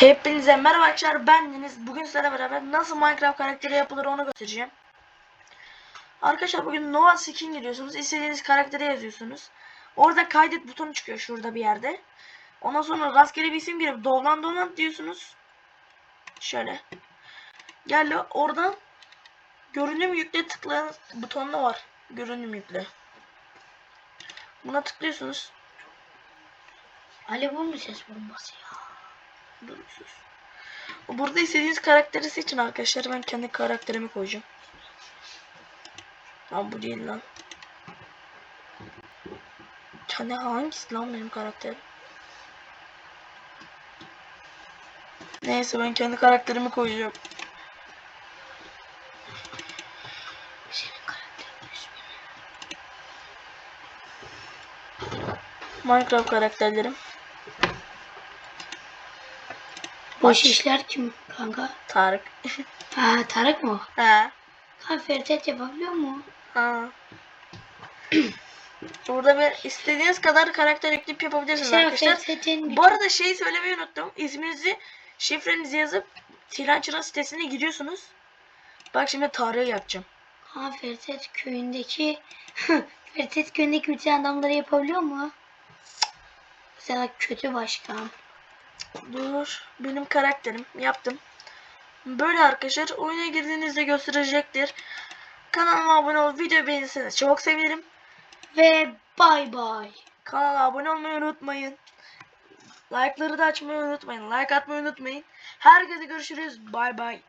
Hepinize merhaba arkadaşlar ben Deniz. Bugün sizlerle beraber nasıl Minecraft karakteri yapılır onu göstereceğim. Arkadaşlar bugün Nova Skin giriyorsunuz. İstediğiniz karakteri yazıyorsunuz. Orada kaydet butonu çıkıyor şurada bir yerde. Ondan sonra rastgele bir isim girip dolan dolan diyorsunuz. Şöyle. Geldi oradan görünüm yükle tıklayan butonda var. Görünüm yükle. Buna tıklıyorsunuz. Ali bu mu ses bombası ya? Dur sus. Burada istediğiniz karakteri seçin arkadaşlar. Ben kendi karakterimi koyacağım. Lan bu değil lan. Kendi hangisi lan benim karakterim? Neyse ben kendi karakterimi koyacağım. Minecraft karakterlerim. Boş işler kim kanka? Tarık. Ha Tarık mı? ha. Ha Ferdet yapabiliyor mu? Ha. Burada bir istediğiniz kadar karakter ekleyip yapabilirsiniz Sen arkadaşlar. Ferdet'in Bu arada şeyi söylemeyi unuttum. İsminizi, şifrenizi yazıp Tilançıra sitesine giriyorsunuz. Bak şimdi Tarık'ı yapacağım. Ha Ferdet köyündeki Ferdet köyündeki bütün adamları yapabiliyor mu? Mesela kötü başkan. Dur. Benim karakterim. Yaptım. Böyle arkadaşlar. Oyuna girdiğinizde gösterecektir. Kanalıma abone ol. Video beğenirseniz çok sevinirim. Ve bay bay. Kanala abone olmayı unutmayın. Like'ları da açmayı unutmayın. Like atmayı unutmayın. Herkese görüşürüz. Bay bay.